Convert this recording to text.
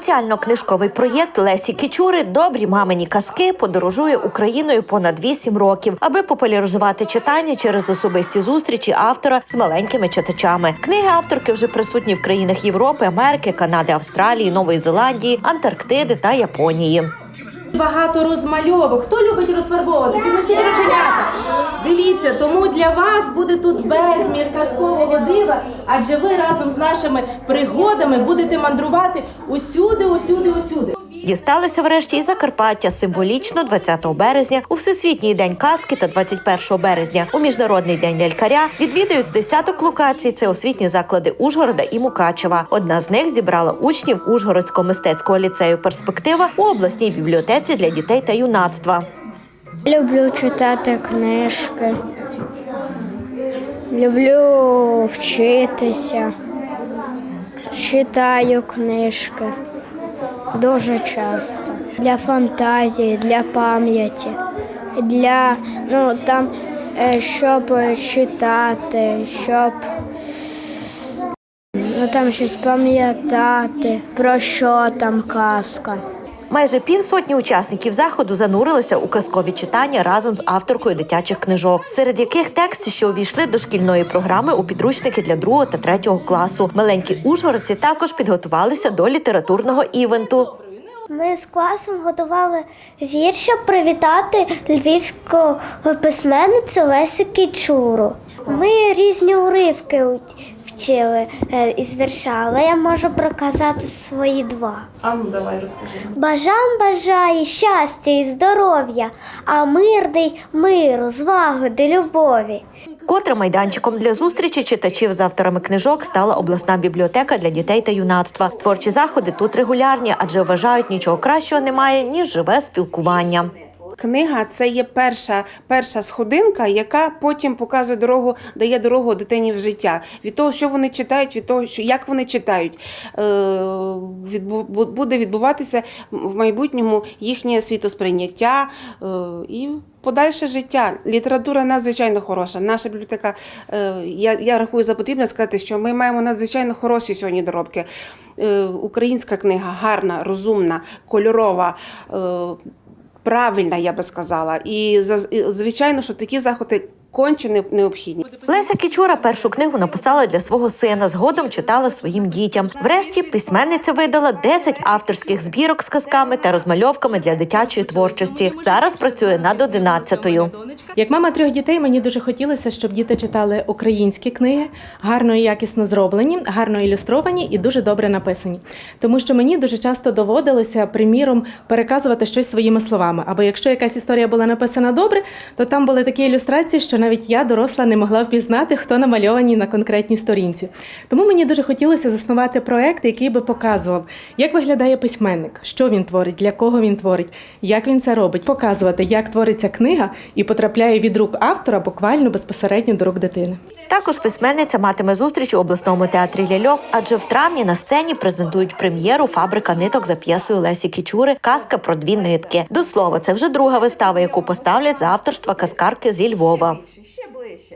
Соціально-книжковий проєкт Лесі Кічури Добрі мамині казки подорожує Україною понад вісім років, аби популяризувати читання через особисті зустрічі автора з маленькими читачами. Книги авторки вже присутні в країнах Європи, Америки, Канади, Австралії, Нової Зеландії, Антарктиди та Японії. Багато розмальовок. Хто любить розфарбовувати? Підносіть рученята. Дивіться, тому для вас буде тут безмір казкового дива, адже ви разом з нашими пригодами будете мандрувати усюди, усюди, усюди. Дісталися врешті і Закарпаття символічно 20 березня у Всесвітній день казки та 21 березня у Міжнародний день лялькаря відвідують з десяток локацій. Це освітні заклади Ужгорода і Мукачева. Одна з них зібрала учнів Ужгородського мистецького ліцею Перспектива у обласній бібліотеці для дітей та юнацтва. Люблю читати книжки. Люблю вчитися. Читаю книжки дуже часто. Для фантазії, для пам'яті, для ну там, е, щоб читати, щоб ну, там щось пам'ятати, про що там казка. Майже півсотні учасників заходу занурилися у казкові читання разом з авторкою дитячих книжок, серед яких тексти, що увійшли до шкільної програми у підручники для другого та третього класу. Маленькі ужгородці також підготувалися до літературного івенту. Ми з класом готували вірш, щоб привітати львівську письменницю Лесі Кічуру. Ми різні уривки вчили е, із вірша, але я можу проказати свої два. А ну давай розкажи. Бажан бажає щастя і здоров'я, а мирний миру, злагоди, любові. Котре майданчиком для зустрічі читачів з авторами книжок стала обласна бібліотека для дітей та юнацтва. Творчі заходи тут регулярні, адже вважають нічого кращого немає ніж живе спілкування. Книга це є перша, перша сходинка, яка потім показує дорогу, дає дорогу дитині в життя. Від того, що вони читають, від того, що як вони читають, е, буде відбуватися в майбутньому їхнє світосприйняття е, і подальше життя. Література надзвичайно хороша. Наша бібліотека, е, я, я рахую за потрібне сказати, що ми маємо надзвичайно хороші сьогодні доробки. Українська книга гарна, розумна, кольорова. Правильна, я би сказала. І за- і, звичайно, що такі заходи конче необхідні. Леся Кічура першу книгу написала для свого сина. Згодом читала своїм дітям. Врешті письменниця видала 10 авторських збірок з казками та розмальовками для дитячої творчості. Зараз працює над 11-ю. Як мама трьох дітей, мені дуже хотілося, щоб діти читали українські книги, гарно і якісно зроблені, гарно ілюстровані і дуже добре написані. Тому що мені дуже часто доводилося, приміром, переказувати щось своїми словами. Або якщо якась історія була написана добре, то там були такі ілюстрації, що навіть я, доросла, не могла впізнати, хто намальовані на конкретній сторінці. Тому мені дуже хотілося заснувати проект, який би показував, як виглядає письменник, що він творить, для кого він творить, як він це робить, показувати, як твориться книга і потрапляє від рук автора буквально безпосередньо до рук дитини. Також письменниця матиме зустріч у обласному театрі Ляльок, адже в травні на сцені презентують прем'єру Фабрика ниток за п'єсою Лесі Кічури Казка про дві нитки. До слова, це вже друга вистава, яку поставлять за авторства казкарки зі Львова.